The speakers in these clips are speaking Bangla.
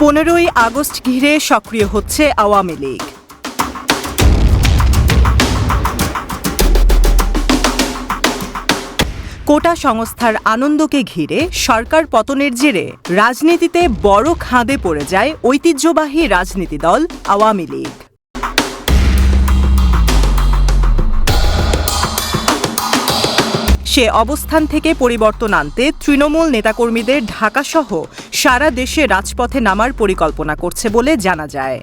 পনেরোই আগস্ট ঘিরে সক্রিয় হচ্ছে আওয়ামী লীগ। কোটা সংস্থার আনন্দকে ঘিরে সরকার পতনের জেরে রাজনীতিতে বড় খাঁদে পড়ে যায় ঐতিহ্যবাহী রাজনীতি দল আওয়ামী লীগ। সে অবস্থান থেকে পরিবর্তন আনতে তৃণমূল নেতাকর্মীদের ঢাকাসহ সারা দেশে রাজপথে নামার পরিকল্পনা করছে বলে জানা যায়।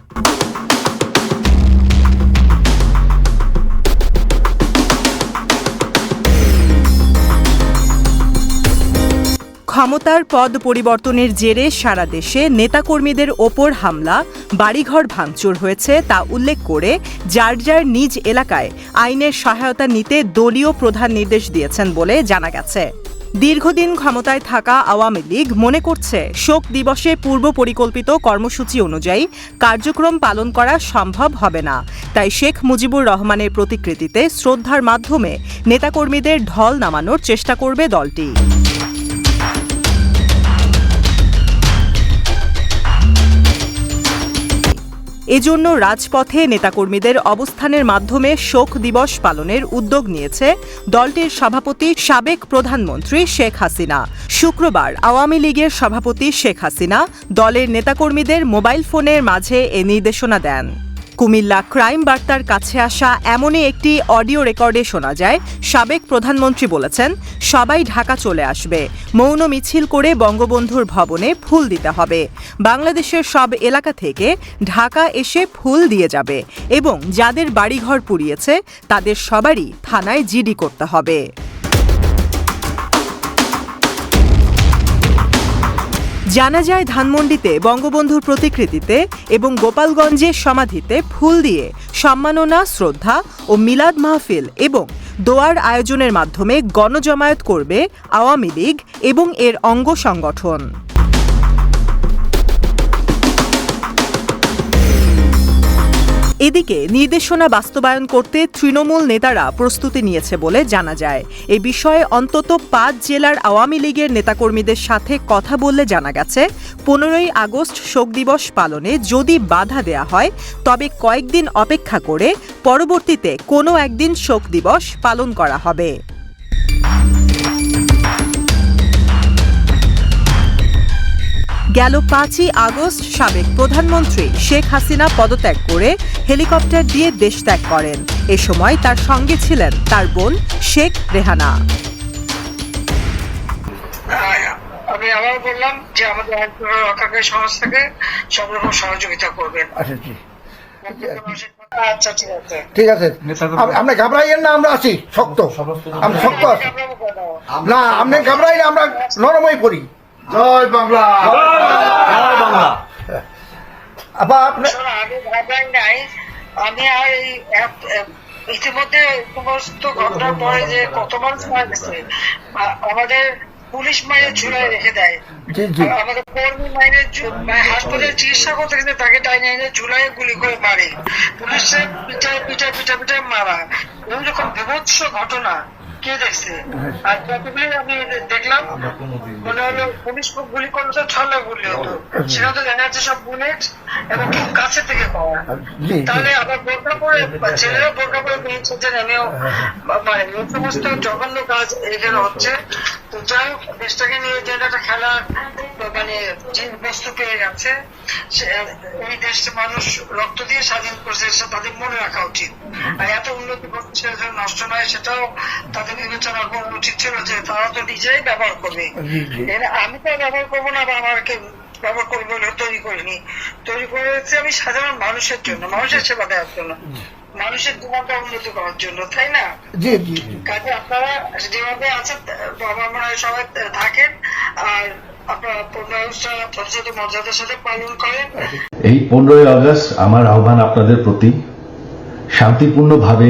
ক্ষমতার পদ পরিবর্তনের জেরে সারা দেশে নেতাকর্মীদের ওপর হামলা, বাড়িঘর ভাঙচুর হয়েছে তা উল্লেখ করে যার যার নিজ এলাকায় আইনের সহায়তা নিতে দলীয় প্রধান নির্দেশ দিয়েছেন বলে জানা গেছে। দীর্ঘদিন ক্ষমতায় থাকা আওয়ামী লীগ মনে করছে শোক দিবসে পূর্ব পরিকল্পিত কর্মসূচি অনুযায়ী কার্যক্রম পালন করা সম্ভব হবে না। তাই শেখ মুজিবুর রহমানের প্রতিকৃতিতে শ্রদ্ধার মাধ্যমে নেতাকর্মীদের ঢল নামানোর চেষ্টা করবে দলটি। এজন্য রাজপথে নেতাকর্মীদের অবস্থানের মাধ্যমে শোক দিবস পালনের উদ্যোগ নিয়েছে দলটির সভাপতি সাবেক প্রধানমন্ত্রী শেখ হাসিনা। শুক্রবার আওয়ামী লীগের সভাপতি শেখ হাসিনা দলের নেতাকর্মীদের মোবাইল ফোনের মাঝে এ নির্দেশনা দেন। কুমিল্লা ক্রাইম বার্তার কাছে আসা এমনই একটি অডিও রেকর্ডে শোনা যায়। সাবেক প্রধানমন্ত্রী বলেছেন, সবাই ঢাকা চলে আসবে। মৌন মিছিল করে বঙ্গবন্ধুর ভবনে ফুল দিতে হবে। বাংলাদেশের সব এলাকা থেকে ঢাকা এসে ফুল দিয়ে যাবে এবং যাদের বাড়িঘর পুড়িয়েছে, তাদের সবারই থানায় জিডি করতে হবে। জানা যায় ধানমন্ডিতে বঙ্গবন্ধুর প্রতিকৃতিতে এবং গোপালগঞ্জে সমাধিতে ফুল দিয়ে সম্মাননা, শ্রদ্ধা ও মিলাদ মাহফিল এবং দোয়ার আয়োজনের মাধ্যমে গণজমায়েত করবে আওয়ামী লীগ এবং এর অঙ্গ সংগঠন। এদিকে নির্দেশনা বাস্তবায়ন করতে তৃণমূল নেতারা প্রস্তুতি নিয়েছে বলে জানা যায়। এ বিষয়ে অন্তত পাঁচ জেলার আওয়ামী লীগের নেতাকর্মীদের সাথে কথা বললে জানা গেছে, পনেরোই আগস্ট শোক দিবস পালনে যদি বাধা দেয়া হয়, তবে কয়েকদিন অপেক্ষা করে পরবর্তীতে কোনো একদিন শোক দিবস পালন করা হবে। গেল পাঁচই আগস্ট সাবেক প্রধানমন্ত্রী শেখ হাসিনা পদত্যাগ করে হেলিকপ্টার দিয়ে দেশ ত্যাগ করেন। এ সময় তার সঙ্গে ছিলেন তার বোন শেখ রেহানা। আমি আবার বললাম যে আমাদের সংস্থাকে সব রকম সহযোগিতা করবেন। আচ্ছা জি। আচ্ছা ঠিক আছে। আপনি ঘাবড়াইয়েন না আমরা আছি শক্ত। আমি শক্ত আছি। না আপনি ঘাবড়াই আমরা নরমই পড়ি। জয় বাংলা। জয় বাংলা। আবার আপনি আমি নাই। আমি আর এই ইতিমধ্যে সমস্ত ঘটনার পরে যে কত মানুষ মারা গেছে আমাদের পুলিশ মাইনে ঝুলাই রেখে দেয়। আমাদের কর্মী মাইনে মানে হাসপাতালে চিকিৎসা করতে গেলে তাকে টাইনে এনে ঝুলাই গুলি করে মারে। পুলিশের পিঠা পিঠা পিঠা পিঠা মারা। এরকম বিভৎস ঘটনা কে দেখছে? আর যতগুলি আমি দেখলাম মনে হলো পুলিশ গুলি করলে তো ছলে গুলি হতো। সেটা তো দেখা যাচ্ছে সব বুলেট এবং খুব কাছে থেকে পাওয়া। তাহলে আবার বোরকা পরে ছেলেরা বোরকা পরে বেরিয়েছে যে নেমেও মানে এই সমস্ত জঘন্য কাজ এখানে হচ্ছে। তো যাই হোক দেশটাকে নিয়ে যে একটা খেলা মানে বস্তু পেয়ে গেছে এই দেশে মানুষ রক্ত দিয়ে স্বাধীন করছে সেটা তাদের মনে রাখা উচিত। আর এত উন্নতি করছে নষ্ট নয় সেটাও তাদের বিবেচনা করা উচিত ছিল যে তারা তো নিজেই ব্যবহার করবে। আমি তো ব্যবহার করব না বা আমাকে ব্যবহার করব বলে তৈরি করিনি। তৈরি করেছি আমি সাধারণ মানুষের জন্য মানুষের সেবা দেওয়ার জন্য মানুষের জীবনটা উন্নতি করার জন্য তাই না? কাজে আপনারা যেভাবে আছেন মনে হয় সবাই থাকেন আর এই পনেরোই আগস্ট আমার আহ্বান আপনাদের প্রতি। শান্তিপূর্ণভাবে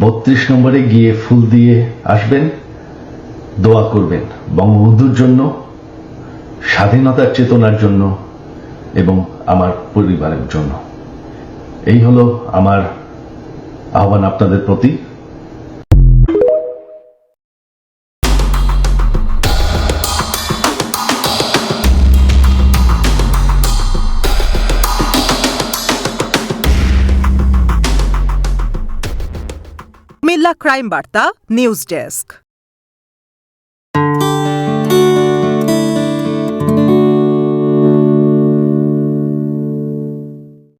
বত্রিশ নম্বরে গিয়ে ফুল দিয়ে আসবেন, দোয়া করবেন বঙ্গবন্ধুর জন্য, স্বাধীনতার চেতনার জন্য এবং আমার পরিবারের জন্য। এই হলো আমার আহ্বান আপনাদের প্রতি। কুমিল্লা ক্রাইম বার্তা নিউজ ডেস্ক